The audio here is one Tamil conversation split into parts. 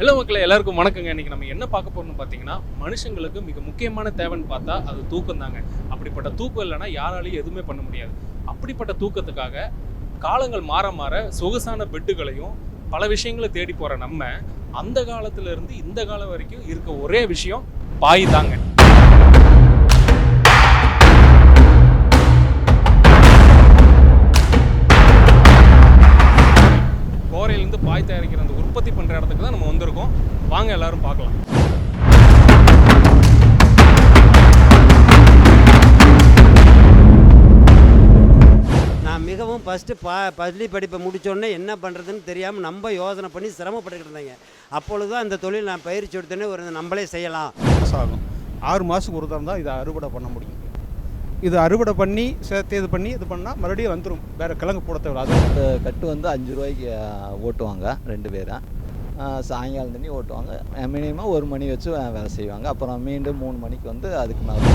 ஹலோ மக்களை எல்லாருக்கும் வணக்கங்க. இன்னைக்கு நம்ம என்ன பார்க்க போகிறோம்னு பார்த்தீங்கன்னா மனுஷங்களுக்கு மிக முக்கியமான தேவைன்னு பார்த்தா அது தூக்கம் தாங்க. அப்படிப்பட்ட தூக்கம் இல்லைன்னா யாராலையும் எதுவுமே பண்ண முடியாது. அப்படிப்பட்ட தூக்கத்துக்காக காலங்கள் மாற மாற சொகுசான பெட்டுகளையும் பல விஷயங்களை தேடி போகிற நம்ம அந்த காலத்துல இருந்து இந்த காலம் வரைக்கும் இருக்க ஒரே விஷயம் பாய் தாங்க. பாய் தயாரிக்கிற அந்த உற்பத்தி பண்ற இடத்துக்கு தான் நம்ம வந்திருக்கோம். வாங்க எல்லாரும் பார்க்கலாம். நான் மிகவும் ஃபஸ்ட்டு பா பள்ளி படிப்பை முடித்தோடனே என்ன பண்ணுறதுன்னு தெரியாமல் நம்ம யோசனை பண்ணி சிரமப்பட்டுக்கிட்டு இருந்தேங்க. அப்பொழுது தான் இந்த தொழில் நான் பயிற்சி எடுத்தோடனே ஒரு நம்மளே செய்யலாம். ஆகும் ஆறு மாதத்துக்கு ஒரு தரம் தான் இதை அறுவடை பண்ண முடியும். இது அறுவடை பண்ணி சேர்த்து இது பண்ணி இது பண்ணால் மறுபடியும் வந்துடும் வேறு கிழங்கு போட தேவை அது அந்த கட்டு வந்து அஞ்சு ரூபாய்க்கு ஓட்டுவாங்க ரெண்டு பேரும் சாயங்காலம் தண்ணி ஓட்டுவாங்க. மினிமம் ஒரு மணி வச்சு வேலை செய்வாங்க. அப்புறம் மீண்டும் மூணு மணிக்கு வந்து அதுக்கு மேலே.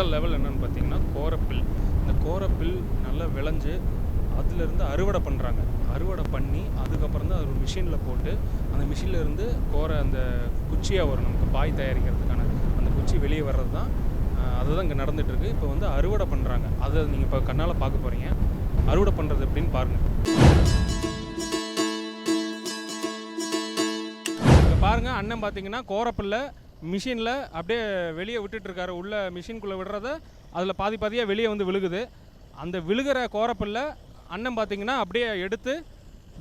முதல் லெவல் என்னன்னு பார்த்தீங்கன்னா கோரப்பில். இந்த கோரப்பில் நல்லா விளைஞ்சு அதுலேருந்து அறுவடை பண்ணுறாங்க அறுவடை பண்ணி அதுக்கப்புறம் தான் அது ஒரு மிஷினில் போட்டு அந்த மிஷினில் இருந்து கோரை அந்த குச்சியாக வரும். நமக்கு பாய் தயாரிக்கிறதுக்கான அந்த குச்சி வெளியே வர்றது தான் அதுதான் இங்கே நடந்துகிட்ருக்கு இப்போ வந்து அறுவடை பண்ணுறாங்க அதை நீங்கள் இப்போ கண்ணால் பார்க்க போகிறீங்க அறுவடை பண்ணுறது எப்படின்னு பாருங்கள் பாருங்கள் அண்ணன் பார்த்தீங்கன்னா கோரப்பில்லை மிஷினில் அப்படியே வெளியே விட்டுட்டுருக்காரு. உள்ளே உள்ள மிஷின்குள்ளே விடுறத அதில் பாதி பாதியாக வெளியே வந்து விழுகுது. அந்த விழுகிற கோரப்பில் அண்ணன் பார்த்தீங்கன்னா அப்படியே எடுத்து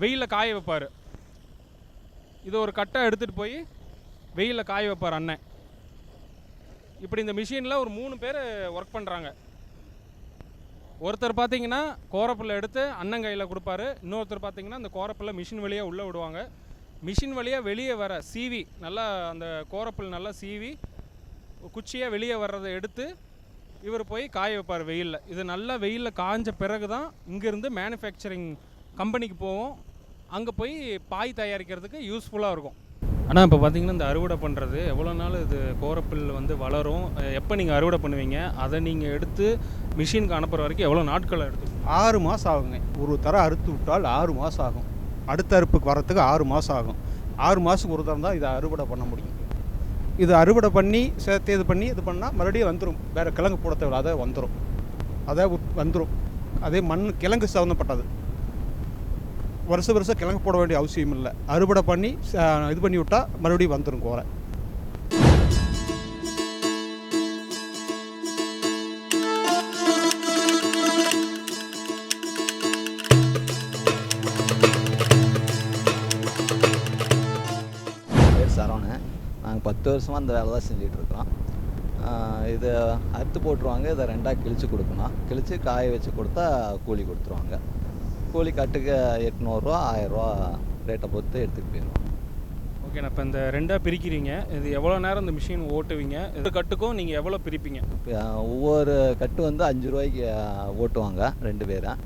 வெயிலில் காய வைப்பார். இது ஒரு கட்டை எடுத்துகிட்டு போய் வெயிலில் காய வைப்பார் அண்ணன் இப்படி இந்த மிஷினில் ஒரு மூணு பேர் ஒர்க் பண்ணுறாங்க ஒருத்தர் பார்த்தீங்கன்னா கோரப்பில் எடுத்து அண்ணன் கையில் கொடுப்பாரு. இன்னொருத்தர் பார்த்தீங்கன்னா அந்த கோரப்பில்லை மிஷின் வழியாக உள்ளே விடுவாங்க. மிஷின் வழியாக வெளியே வர சீவி நல்லா அந்த கோரப்பில் நல்லா சீவி குச்சியாக வெளியே வர்றதை எடுத்து இவர் போய் காய வைப்பார் வெயிலில். இது நல்லா வெயிலில் காஞ்ச பிறகு தான் இங்கேருந்து மேனுஃபேக்சரிங் கம்பெனிக்கு போவோம். அங்கே போய் பாய் தயாரிக்கிறதுக்கு யூஸ்ஃபுல்லாக இருக்கும். ஆனால் இப்போ பார்த்தீங்கன்னா இந்த அறுவடை பண்ணுறது எவ்வளோ நாள் இது கோரப்பில் வந்து வளரும் எப்போ நீங்கள் அறுவடை பண்ணுவீங்க? அதை நீங்கள் எடுத்து மிஷினுக்கு அனுப்புகிற வரைக்கும் எவ்வளோ நாட்கள் எடுத்து ஆறு மாதம் ஆகுங்க. ஒரு தரம் அறுத்து விட்டால் ஆறு மாதம் ஆகும். அடுத்த அறுப்புக்கு வரத்துக்கு ஆறு மாதம் ஆகும். ஆறு மாதத்துக்கு ஒரு தரம் தான் இதை அறுவடை பண்ண முடியும். இது அறுவடை பண்ணி சேர்த்து இது பண்ணி இது பண்ணால் மறுபடியும் வந்துடும் வேறு கிழங்கு போட தேவையில்ல அதை வந்துடும் அதை வந்துடும் அதே மண் கிழங்கு சம்மந்தப்பட்டது. வருஷம் வருஷம் கிழங்கு போட வேண்டிய அவசியம் இல்லை அறுவடை பண்ணி ச- இது பண்ணி விட்டால் மறுபடியும் வந்துடும் கோரை. பத்து வருஷமாக அந்த வேலை தான் செஞ்சிட்ருக்கோம் இது அறுத்து போட்டுருவாங்க இதை ரெண்டாக கிழிச்சு கொடுக்கணும். கிழிச்சு காய வச்சு கொடுத்தா கூலி கொடுத்துருவாங்க. கூலி கட்டுக்கு எட்நூறுரூவா ஆயிரரூவா ரேட்டை பொறுத்து எடுத்துகிட்டு போயிடுவோம் ஓகே நான் இப்போ இந்த ரெண்டாக பிரிக்கிறீங்க. இது எவ்வளோ நேரம் இந்த மிஷின் ஓட்டுவீங்க? இது கட்டுக்கும் நீங்கள் எவ்வளோ பிரிப்பீங்க? ஒவ்வொரு கட்டு வந்து அஞ்சு ரூபாய்க்கு ஓட்டுவாங்க ரெண்டு பேரும்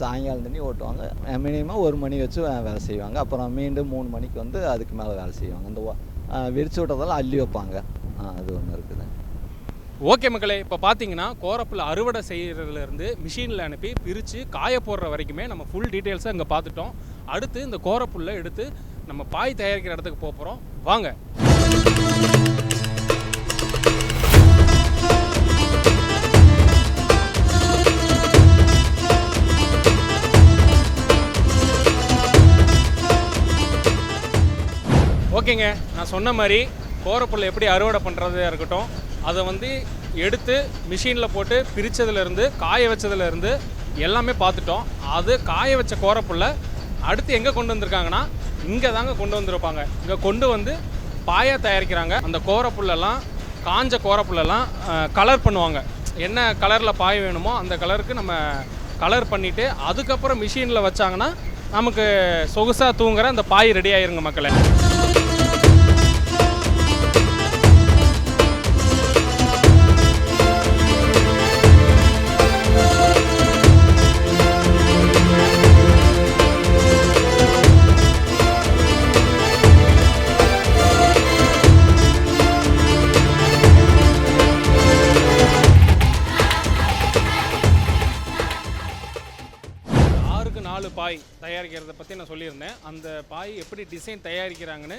சாயங்காலம் தண்ணி ஓட்டுவாங்க. மினிமம் ஒரு மணி வச்சு வேலை செய்வாங்க. அப்புறம் மீண்டும் மூணு மணிக்கு வந்து அதுக்கு மேலே வேலை செய்வாங்க. இந்த விரிச்சு விட்டதெல்லாம் அள்ளி வைப்பாங்க. அது ஒன்று இருக்குது. ஓகே மக்களே இப்போ பார்த்தீங்கன்னா கோரப்பில் அறுவடை செய்கிறதுலேருந்து மிஷினில் அனுப்பி பிரித்து காய போடுற வரைக்குமே நம்ம ஃபுல் டீட்டெயில்ஸை அங்கே பார்த்துட்டோம் அடுத்து இந்த கோரப்புல்லை எடுத்து நம்ம பாய் தயாரிக்கிற இடத்துக்கு போக போகிறோம் வாங்க. ஓகேங்க. நான் சொன்ன மாதிரி கோரப்புல்லை எப்படி அறுவடை பண்ணுறதா இருக்கட்டும் அதை வந்து எடுத்து மிஷினில் போட்டு பிரித்ததுலேருந்து காய வச்சதுலேருந்து எல்லாமே பார்த்துட்டோம். அது காய வச்ச கோரப்புள்ள அடுத்து எங்கே கொண்டு வந்திருக்காங்கன்னா இங்கே தாங்க கொண்டு வந்திருப்பாங்க. இங்கே கொண்டு வந்து பாயா தயாரிக்கிறாங்க. அந்த கோரப்புல்லெல்லாம் காஞ்ச கோரப்புள்ளெல்லாம் கலர் பண்ணுவாங்க. என்ன கலரில் பாய வேணுமோ அந்த கலருக்கு நம்ம கலர் பண்ணிவிட்டு அதுக்கப்புறம் மிஷினில் வச்சாங்கன்னா நமக்கு சொகுசாக தூங்குற அந்த பாய் ரெடி ஆயிருங்க மக்களே. பாய் தயாரிக்கிறத பற்றி நான் சொல்லியிருந்தேன். அந்த பாய் எப்படி டிசைன் தயாரிக்கிறாங்கன்னு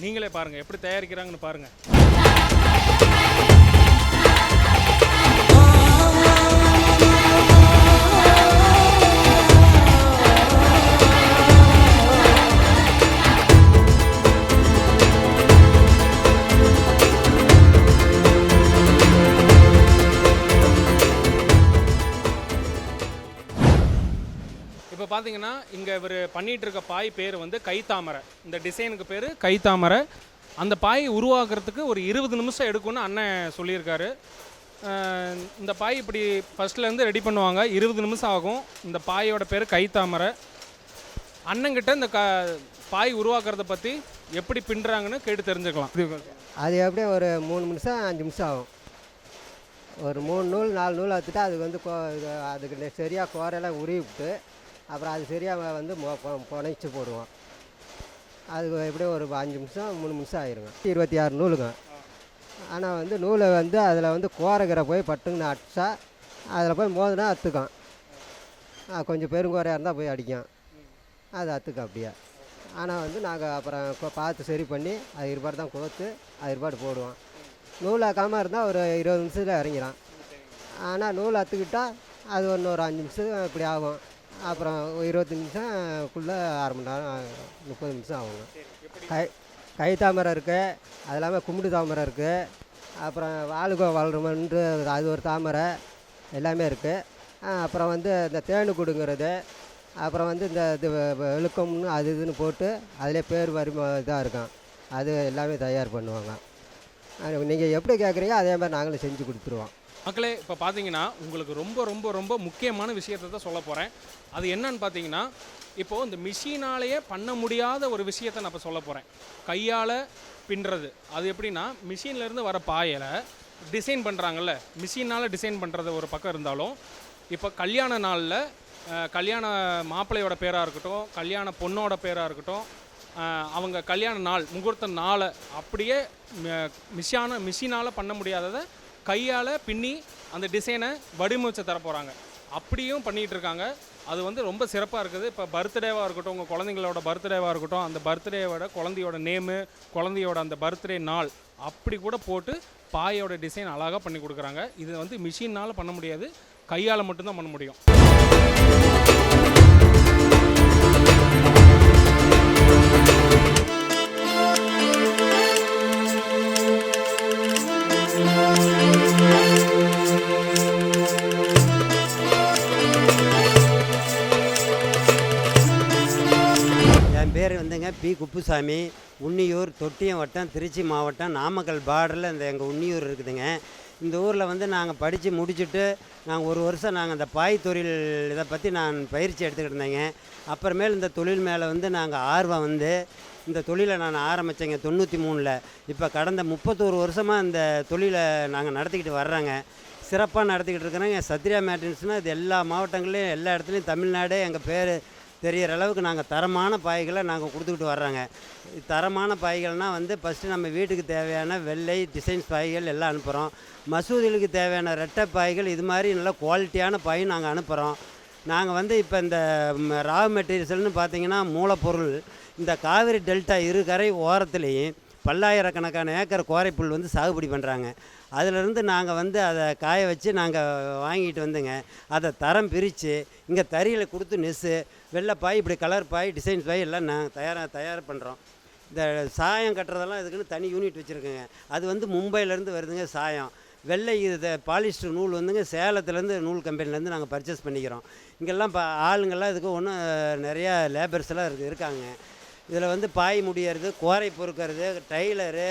நீங்களே பாருங்கள் எப்படி தயாரிக்கிறாங்கன்னு பாருங்கள் பார்த்தீங்கன்னா இங்கே இவர் பண்ணிகிட்டு இருக்க பாய் பேர் வந்து கைத்தாமரை. இந்த டிசைனுக்கு பேர் கைத்தாமரை. அந்த பாய் உருவாக்குறதுக்கு ஒரு இருபது நிமிஷம் எடுக்கும்னு அண்ணன் சொல்லியிருக்காரு. இந்த பாய் இப்படி ஃபஸ்ட்லேருந்து ரெடி பண்ணுவாங்க. இருபது நிமிஷம் ஆகும். இந்த பாயோட பேர் கைத்தாமரை. அண்ணங்கிட்ட இந்த க பாய் உருவாக்குறத பற்றி எப்படி பின்னுறாங்கன்னு கேட்டு தெரிஞ்சுக்கலாம். அது எப்படியே ஒரு மூணு நிமிஷம் அஞ்சு நிமிஷம் ஆகும். ஒரு மூணு நூல் நாலு நூல் அறுத்துட்டு அதுக்கு வந்து கோ அதுக்கு சரியாக கோரையெல்லாம் உருவிவிட்டு அப்புறம் அது சரியாக வந்து மொ- புனைச்சி போடுவோம். அது எப்படியும் ஒரு அஞ்சு நிமிஷம் மூணு நிமிஷம் ஆயிருங்க. இருபத்தி ஆறு நூலுங்க. ஆனால் வந்து நூலை வந்து அதில் வந்து கோரைக்கிற போய் பட்டுங்கன்னு அடிச்சா அதில் போய் மோதுனா அத்துக்கும். கொஞ்சம் பெருங்கோரையாக இருந்தால் போய் அடிக்கும். அது அத்துக்கும் அப்படியே. ஆனால் வந்து நாங்கள் அப்புறம் பார்த்து சரி பண்ணி அது இருபாடு தான் கோத்து அது இருபாடு போடுவோம். நூலாக்காமல் இருந்தால் ஒரு இருபது நிமிஷத்தில் இறங்கிடும் ஆனால் நூல் அத்துக்கிட்டால் அது ஒன்று ஒரு அஞ்சு நிமிஷம் இப்படி ஆகும். அப்புறம் ஒரு இருபத்தஞ்சி நிமிஷம்குள்ளே அரை மணி நேரம் முப்பது நிமிஷம் ஆகுங்க. கை கை தாமரை இருக்குது அது இல்லாமல் கும்பிடு தாமரை இருக்குது அப்புறம் வாழுகோ வளருமன்று அது ஒரு தாமரை எல்லாமே இருக்குது அப்புறம் வந்து இந்த தேனு கொடுங்கிறது அப்புறம் வந்து இந்த இது வெளுக்கம்னு அது இதுன்னு போட்டு அதிலே பேர் வரும் இதாக இருக்கும். அது எல்லாமே தயார் பண்ணுவாங்க. நீங்கள் எப்படி கேட்குறீங்க அதே மாதிரி நாங்களும் செஞ்சு கொடுத்துருவோம். மக்களே இப்போ பார்த்தீங்கன்னா உங்களுக்கு ரொம்ப ரொம்ப ரொம்ப முக்கியமான விஷயத்தை தான் சொல்ல போகிறேன் அது என்னன்னு பார்த்தீங்கன்னா இப்போது இந்த மிஷினாலேயே பண்ண முடியாத ஒரு விஷயத்தை நான் இப்போ சொல்ல போகிறேன் கையால் பின்னுறது. அது எப்படின்னா மிஷின்லேருந்து வர பாயலை டிசைன் பண்ணுறாங்கல்ல மிஷினால் டிசைன் பண்ணுறது ஒரு பக்கம் இருந்தாலும் இப்போ கல்யாண நாளில் கல்யாண மாப்பிள்ளையோட பேராக இருக்கட்டும் கல்யாண பொண்ணோட பேராக இருக்கட்டும் அவங்க கல்யாண நாள் முகூர்த்த நாளை அப்படியே மிஷான மிஷினால் பண்ண முடியாததை கையால் பின்னி அந்த டிசைனை வடிவமைச்சு தர போகிறாங்க அப்படியும் பண்ணிகிட்டு இருக்காங்க. அது வந்து ரொம்ப சிறப்பாக இருக்குது. இப்போ பர்த்டேவாக இருக்கட்டும் உங்கள் குழந்தைங்களோட பர்த்டேவாக இருக்கட்டும் அந்த பர்த்டேவோட குழந்தையோட நேமு குழந்தையோட அந்த பர்த்டே நாள் அப்படி கூட போட்டு பாயோட டிசைன் அழகாக பண்ணி கொடுக்குறாங்க. இது வந்து மிஷினால் பண்ண முடியாது. கையால் மட்டும்தான் பண்ண முடியும். என் பேர் வந்துங்க பி. குப்புசாமி. உன்னியூர் தொட்டியம் வட்டம் திருச்சி மாவட்டம் நாமக்கல் பார்டரில் இந்த எங்கள் உன்னியூர் இருக்குதுங்க. இந்த ஊரில் வந்து நாங்கள் படித்து முடிச்சுட்டு நாங்கள் ஒரு வருஷம் நாங்கள் இந்த பாய் தொழில் இதை பற்றி நான் பயிற்சி எடுத்துக்கிட்டு இருந்தேங்க. அப்புறமேல் இந்த தொழில் மேலே வந்து நாங்கள் ஆர்வம் வந்து இந்த தொழிலை நான் ஆரம்பித்தேங்க தொண்ணூற்றி மூணில் இப்போ கடந்த முப்பத்தோரு வருஷமாக இந்த தொழிலை நாங்கள் நடத்திக்கிட்டு வர்றோங்க. சிறப்பாக நடத்திக்கிட்டு இருக்கிறோங்க. சத்யா மேட்டன்ஸ்னால் இது எல்லா மாவட்டங்களையும் எல்லா இடத்துலையும் தமிழ்நாடே எங்கள் பேர் தெரிகிற அளவுக்கு நாங்கள் தரமான பாய்களை நாங்கள் கொடுத்துக்கிட்டு வர்றோங்க. தரமான பாய்கள்னால் வந்து ஃபஸ்ட்டு நம்ம வீட்டுக்கு தேவையான வெள்ளை டிசைன்ஸ் பாய்கள் எல்லாம் அனுப்புகிறோம் மசூதிகளுக்கு தேவையான ரெட்டை பாய்கள் இது மாதிரி நல்ல குவாலிட்டியான பாயும் நாங்கள் அனுப்புகிறோம் நாங்கள் வந்து இப்போ இந்த ரா மெட்டீரியல்ஸ்னு பார்த்திங்கன்னா மூலப்பொருள் இந்த காவிரி டெல்டா இரு கரை ஓரத்துலேயும் பல்லாயிரக்கணக்கான ஏக்கர் கோரைப்புல் வந்து சாகுபடி பண்ணுறாங்க அதிலிருந்து நாங்கள் வந்து அதை காய வச்சு நாங்கள் வாங்கிட்டு வந்துங்க. அதை தரம் பிரித்து இங்கே தறியில் கொடுத்து நெஸ்ஸு வெள்ளைப்பாய் இப்படி கலர் பாய் டிசைன்ஸ் பாய் எல்லாம் நாங்கள் தயாராக தயார் பண்ணுறோம் இந்த சாயம் கட்டுறதெல்லாம் இதுக்குன்னு தனி யூனிட் வச்சுருக்கோங்க. அது வந்து மும்பையிலேருந்து வருதுங்க சாயம். வெள்ளை இது பாலிஸ்டர் நூல் வந்துங்க சேலத்துலேருந்து நூல் கம்பெனிலேருந்து நாங்கள் பர்ச்சேஸ் பண்ணிக்கிறோம். இங்கெல்லாம் இப்போ ஆளுங்கள்லாம் இதுக்கு ஒன்றும் நிறையா லேபர்ஸ் எல்லாம் இருக்கு இருக்காங்க. இதில் வந்து பாய் முடியறது கோரை பொறுக்கிறது டெய்லரு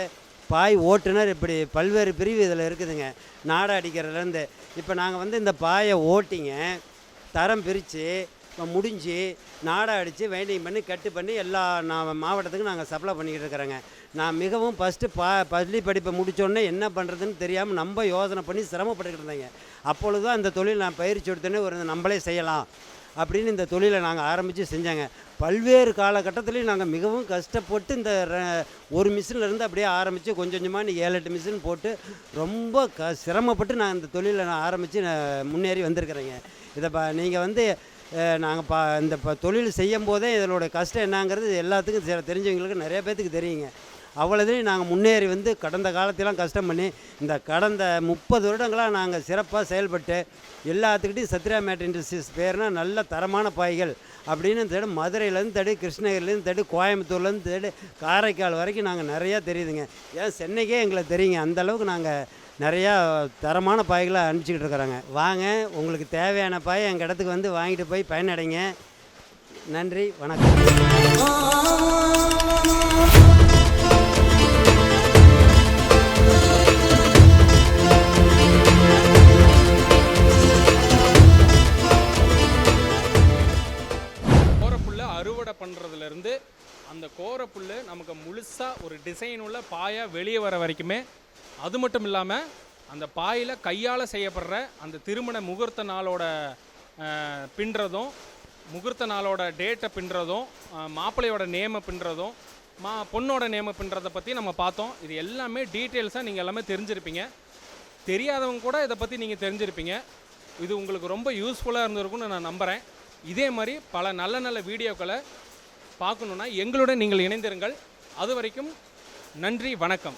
பாய் ஓட்டுநர் இப்படி பல்வேறு பிரிவு இதில் இருக்குதுங்க. நாடை அடிக்கிறதுலேருந்து. இப்போ நாங்கள் வந்து இந்த பாயை ஓட்டிங்க தரம் பிரித்து முடிஞ்சு நாடை அடித்து வெயிண்டிங் பண்ணி கட்டு பண்ணி எல்லா நான் மாவட்டத்துக்கும் நாங்கள் சப்ளை பண்ணிக்கிட்டு இருக்கிறோங்க. நான் மிகவும் ஃபஸ்ட்டு பா பள்ளி படிப்பை முடித்தோடனே என்ன பண்ணுறதுன்னு தெரியாமல் நம்ம யோசனை பண்ணி சிரமப்பட்டுக்கிட்டு இருந்தேங்க. அப்பொழுது தான் தொழில் நான் பயிற்சி எடுத்தோடனே ஒரு நம்மளே செய்யலாம் அப்படின்னு இந்த தொழிலை நாங்கள் ஆரம்பித்து செஞ்சேங்க. பல்வேறு காலகட்டத்திலையும் நாங்கள் மிகவும் கஷ்டப்பட்டு இந்த ர- ஒரு மிஷின்லேருந்து அப்படியே ஆரம்பித்து கொஞ்சம் கொஞ்சமாக நீ ஏழு எட்டு மிஷின் போட்டு ரொம்ப க சிரமப்பட்டு நான் இந்த தொழிலை நான் ஆரம்பித்து நான் முன்னேறி வந்திருக்கிறேங்க. இதை ப நீங்கள் வந்து நாங்கள் பா இந்த ப தொழில் செய்யும் போதே இதனோட கஷ்டம் என்னங்கிறது எல்லாத்துக்கும் தெரிஞ்சவங்களுக்கு நிறைய பேர்த்துக்கு தெரியுங்க. அவ்வளோதையும் நாங்கள் முன்னேறி வந்து கடந்த காலத்திலாம் கஷ்டம் பண்ணி இந்த கடந்த முப்பது வருடங்களாக நாங்கள் சிறப்பாக செயல்பட்டு எல்லாத்துக்கிட்டையும் சத்யா மேட் இண்டஸ்ட்ரீஸ் பேர்னால் நல்ல தரமான பாய்கள் அப்படின்னு தேடி மதுரையிலேருந்து தேடி கிருஷ்ணகிரிலேருந்து தேடி கோயம்புத்தூர்லேருந்து தேடி காரைக்கால் வரைக்கும் நாங்கள் நிறையா தெரியுதுங்க. ஏன் சென்னைக்கே எங்களுக்கு தெரியுங்க. அந்த அளவுக்கு நாங்கள் நிறையா தரமான பாய்களை அனுப்பிச்சிக்கிட்டு இருக்கிறாங்க. வாங்க உங்களுக்கு தேவையான பாய் எங்கள் இடத்துக்கு வந்து வாங்கிட்டு போய் பயனடைங்க. நன்றி வணக்கம். வந்து அந்த கோரப்புல் நமக்கு முழுசாக ஒரு டிசைன் உள்ள பாயாக வெளியே வர வரைக்குமே அது மட்டும் இல்லாமல் அந்த பாயில் கையால் செய்யப்படுற அந்த திருமண முகூர்த்த நாளோட பின்னுறதும் முகூர்த்த நாளோட டேட்டை பின்னுறதும் மாப்பிள்ளையோட நேமை பின்னுறதும் மா பொண்ணோட நேமை பின்னுறதை பற்றி நம்ம பார்த்தோம். இது எல்லாமே டீட்டெயில்ஸாக நீங்கள் எல்லாமே தெரிஞ்சிருப்பீங்க. தெரியாதவங்க கூட இதை பற்றி நீங்கள் தெரிஞ்சிருப்பீங்க. இது உங்களுக்கு ரொம்ப யூஸ்ஃபுல்லாக இருந்திருக்கும்னு நான் நம்புகிறேன் இதே மாதிரி பல நல்ல நல்ல வீடியோக்களை பார்க்கணுன்னா எங்களுடன் நீங்கள் இணைந்திருங்கள். அது வரைக்கும் நன்றி வணக்கம்.